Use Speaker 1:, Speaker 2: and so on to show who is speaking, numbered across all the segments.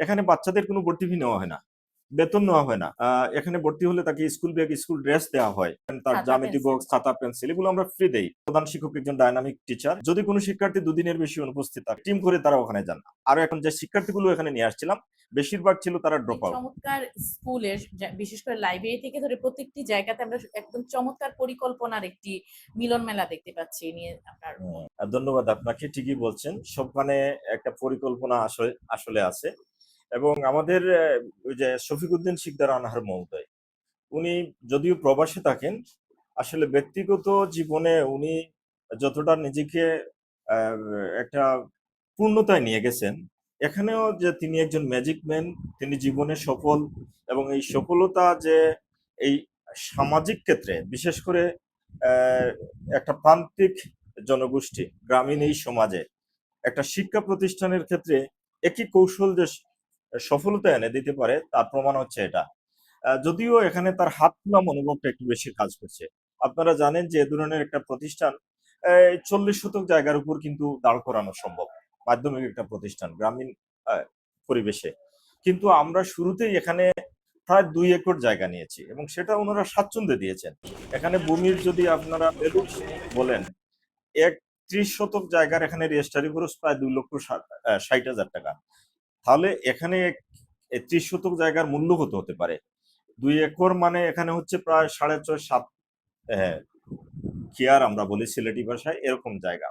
Speaker 1: এখানে বাচ্চাদের কোনো ভর্তি ফি নেওয়া হয় না বেতন নেওয়া হয় না। এখানে ভর্তি হলে তাকে স্কুল ব্যাগ স্কুল ড্রেস দেওয়া হয়। তার জ্যামিতি বক্স খাতা পেন্সিল এগুলো আমরা ফ্রি দেই। প্রধান শিক্ষক একজন ডায়নামিক টিচার যদি কোনো শিক্ষার্থী দুদিনের বেশি অনুপস্থিত থাকে টিম করে তারা ওখানে যান। আর এখন যে শিক্ষার্থীগুলো এখানে নিয়ে আসছিলাম বেশিরভাগ ছিল তারা ড্রপ আউট
Speaker 2: চমৎকার স্কুলের বিশেষ করে লাইব্রেরি থেকে ধরে প্রত্যেকটি জায়গাতে আমরা একদম চমৎকার পরিকল্পনার একটি মিলন মেলা দেখতে পাচ্ছি। নিয়ে আপনার
Speaker 1: ধন্যবাদ আপনাকে। ঠিকই বলছেন। সবখানে একটা পরিকল্পনা আসলে আসলে আছে। এবং আমাদের ওই যে শফিকুদ্দিন শিকদার আনহার মহোদয়, উনি যদিও প্রবাসে থাকেন, আসলে ব্যক্তিগত জীবনে উনি যতটা নিজেকে একটা পূর্ণতায় নিয়ে গেছেন, এখানেও যে তিনি একজন ম্যাজিক ম্যান তিনি জীবনে সফল এবং এই সফলতা যে এই সামাজিক ক্ষেত্রে, বিশেষ করে একটা প্রান্তিক জনগোষ্ঠী, গ্রামীণ এই সমাজে, একটা শিক্ষা প্রতিষ্ঠানের ক্ষেত্রে একই কৌশল যে সফলতা এনে দিতে পারে, তার প্রমাণ হচ্ছে এটা। যদিও এখানে তার হাত খোলা মনোভাবটা একটু বেশি কাজ করছে। আপনারা জানেন যে এ ধরনের একটা প্রতিষ্ঠান চল্লিশ শতক জায়গার উপর কিন্তু দাঁড় করানো সম্ভব, মাধ্যমিক একটা প্রতিষ্ঠান, গ্রামীণ পরিবেশে। কিন্তু আমরা শুরুতেই এখানে প্রায় দুই একর জায়গা নিয়েছি এবং সেটা ওনারা স্বাচ্ছন্দ্যে দিয়েছেন। এখানে ভূমির যদি আপনারা বেলুন, এক ত্রিশ শতক জায়গার এখানে রেজিস্ট্রারি খরচ প্রায় দুই লক্ষ ষাট হাজার টাকা। তাহলে এখানে ত্রিশ শতক জায়গার মূল্য কত হতে পারে। দুই একর মানে এখানে হচ্ছে প্রায় সাড়ে ছয় সাত কেয়ার আমরা বলি সিলেটি ভাষায়, এরকম জায়গা।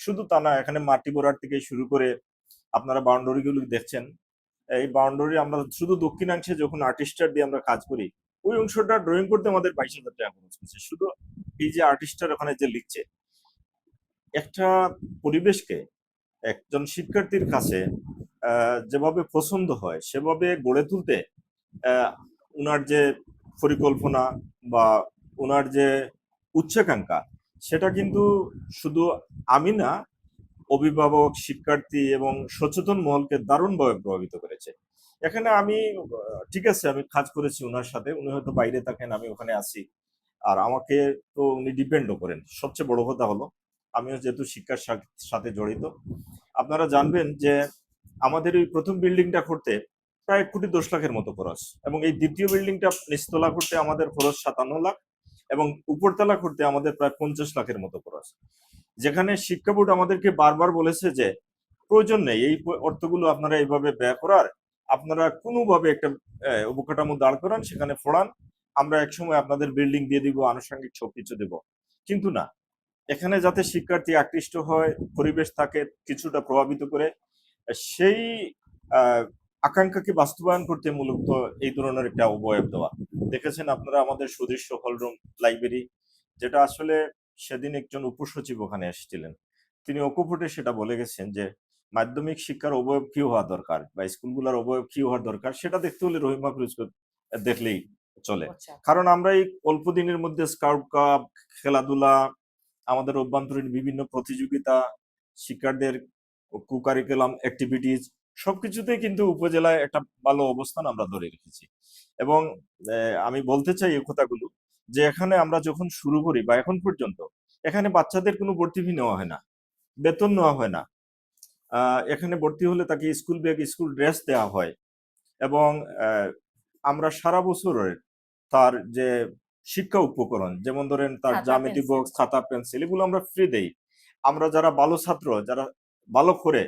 Speaker 1: শুধু তা না, এখানে মাটি গোড়ার থেকে শুরু করে আপনারা বাউন্ডারি গুলো দেখছেন। এই বাউন্ডারি আমরা শুধু দক্ষিণাংশে যখন আর্টিস্টার দিয়ে আমরা কাজ করি, ওই অংশটা ড্রয়িং করতে আমাদের বাইশ হাজার টাকা খরচ হচ্ছে। শুধু এই যে আর্টিস্টার ওখানে যে লিখছে, একটা পরিবেশকে একজন শিক্ষার্থীর কাছে যেভাবে পছন্দ হয়, সেভাবে গড়ে তুলতে উনার যে পরিকল্পনা বা উনার যে উচ্চাকাঙ্ক্ষা, সেটা কিন্তু শুধু আমি না, অভিভাবক, শিক্ষার্থী এবং সচেতন মহলকে দারুণভাবে প্রভাবিত করেছে। এখানে আমি ঠিক আছে, আমি কাজ করেছি ওনার সাথে, উনি হয়তো বাইরে থাকেন, আমি ওখানে আছি। আর আমাকে তো উনি ডিপেন্ডও করেন। সবচেয়ে বড় কথা হলো, আমিও যেহেতু শিক্ষার সাথে জড়িত। আপনারা জানবেন যে আমাদের ওই প্রথম বিল্ডিংটা করতে প্রায় এক কোটি দশ লাখের মতো খরচ। এবং এই দ্বিতীয় বিল্ডিংটা নিচতলা করতে আমাদের খরচ সাতান্ন লাখ এবং উপরতলা করতে আমাদের প্রায় পঞ্চাশ লাখের মতো খরচ। যেখানে শিক্ষা বোর্ড আমাদেরকে বারবার বলেছে যে, প্রয়োজন নেই, এই অর্থগুলো আপনারা এইভাবে ব্যয় করার। আপনারা কোনোভাবে একটা অবকাঠামো দাঁড় করান, সেখানে ফোড়ান। আমরা একসময় আপনাদের বিল্ডিং দিয়ে দিব, আনুষঙ্গিক সবকিছু দেব। কিন্তু না। এখানে যাতে শিক্ষার্থী আকৃষ্ট হয়, পরিবেশ থাকে কিছুটা প্রভাবিত করে সেই আকাঙ্ক্ষাকে বাস্তবায়ন করতে মূলত এই ধরনের একটা অবয়ব দেওয়া। দেখেছেন আপনারা আমাদের সুদৃশ্য হলরুম লাইব্রেরি যেটা আসলে সেদিন একজন উপসচিব ওখানে এসেছিলেন। তিনি অকুপটে সেটা বলে গেছেন যে মাধ্যমিক শিক্ষার অবয়ব কি হওয়া দরকার বা স্কুলগুলোর অবয়ব কি হওয়ার দরকার? সেটা দেখতে হলে রহিমা ফিরোজকে দেখলেই চলে।
Speaker 2: আচ্ছা।
Speaker 1: কারণ আমরা এই অল্প দিনের মধ্যে স্কাউট কাপ খেলাধুলা আমাদের অভ্যন্তরীণ বিভিন্ন প্রতিযোগিতা শিক্ষার্থীদের কুকারিকুলাম অ্যাক্টিভিটিস সবকিছুতেই কিন্তু উপজেলায় একটা ভালো অবস্থান আমরা ধরে রেখেছি। এবং আমি বলতে চাই এই কথাগুলো যে এখানে আমরা যখন শুরু করি বা এখন পর্যন্ত এখানে বাচ্চাদের কোনো ভর্তি ফি নেওয়া হয় না বেতন নেওয়া হয় না। এখানে ভর্তি হলে তাকে স্কুল ব্যাগ স্কুল ড্রেস দেওয়া হয় এবং আহ, আমরা সারা বছরের তার যে শিক্ষা উপকরণ যেমন ধরেন তার জ্যামিতি বক্স খাতা পেন্সিল এগুলো আমরা ফ্রি দেই। আমরা যারা ভালো ছাত্র যারা ভালো করে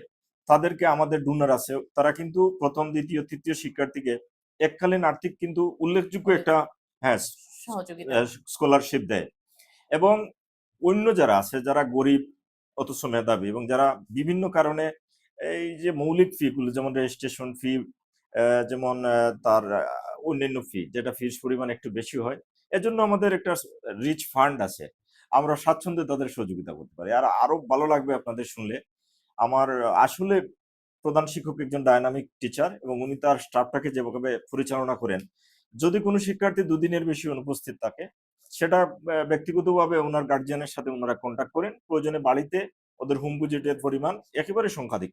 Speaker 1: তাদেরকে আমাদের ডোনার আছে। তারা কিন্তু প্রথম দ্বিতীয় তৃতীয় শিক্ষার্থীকে এককালীন আর্থিক কিন্তু উল্লেখযোগ্য একটা হ্যাঁ স্কলারশিপ দেয়। এবং অন্য যারা আছে যারা গরিব অথচ মেধাবী এবং যারা বিভিন্ন কারণে এই যে মৌলিক ফি গুলো যেমন রেজিস্ট্রেশন ফি যেমন তার অন্যান্য ফি যেটা ফিস পরিমাণ একটু বেশি হয় এজন্য আমাদের একটা রিচ ফান্ড আছে। আমরা স্বাচ্ছন্দ্যে তাদের সহযোগিতা করতে পারি। আর আরও ভালো লাগবে আপনাদের শুনলে আমার আসলে প্রধান শিক্ষক একজন ডায়নামিক টিচার এবং উনি তার স্টাফটাকে যেভাবে পরিচালনা করেন যদি কোনো শিক্ষার্থী দুদিনের বেশি অনুপস্থিত থাকে সেটা ব্যক্তিগতভাবে ওনার গার্জিয়ানের সাথে ওনারা কন্ট্যাক্ট করেন। প্রয়োজনে বাড়িতে ওদের হোম ভিজিটের পরিমাণ একেবারে সংখ্যাধিক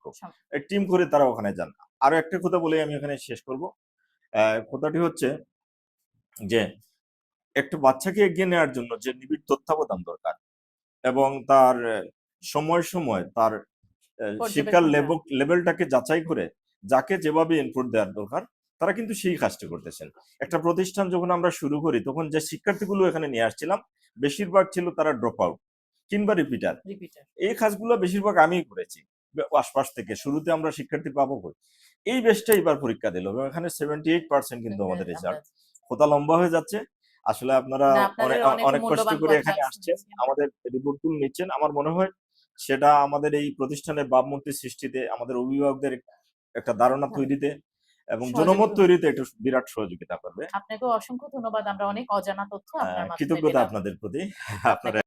Speaker 1: টিম করে তারা ওখানে যান। আরও একটা কথা বলে আমি এখানে শেষ করব। আহ, কথাটি হচ্ছে যে একটা বাচ্চাকে এগিয়ে নেওয়ার জন্য যে নিবিড় তত্ত্বাবধান দরকার এবং তার সময় সময় তার শিক্ষার। লেভেল লেভেলটাকে যাচাই করে যাকে যেভাবে ইনপুট দেওয়ার দরকার তারা কিন্তু সেই কাজটি করতেছেন। একটা প্রতিষ্ঠান যখন আমরা শুরু করি তখন যে শিক্ষার্থীগুলো এখানে নিয়ে আসছিলাম বেশিরভাগ ছিল তারা ড্রপ আউট কিংবা রিপিটার এই কাজগুলো বেশিরভাগ আমিই করেছি আশপাশ থেকে। শুরুতে আমরা শিক্ষার্থী পাবো কই? এই বেশটা এবার পরীক্ষা দিল এবং এখানে সেভেন্টি এইট পার্সেন্ট কিন্তু আমাদের রেজাল্ট কথা লম্বা হয়ে যাচ্ছে। আসলে আপনারা অনেক কষ্ট করে এখানে আসছেন। আমাদের রিপোর্টগুলো নিচ্ছেন। আমার মনে হয় সেটা আমাদের এই প্রতিষ্ঠানের ভাবমূর্তি সৃষ্টিতে আমাদের অভিভাবকদের একটা ধারণা
Speaker 2: হ্যাঁ।
Speaker 1: তৈরিতে এবং জনমত তৈরিতে একটু বিরাট সহযোগিতা করবে।
Speaker 2: আপনাকে অসংখ্য ধন্যবাদ। আমরা অনেক অজানা তথ্য আপনার
Speaker 1: কৃতজ্ঞতা আপনাদের প্রতি। আপনারা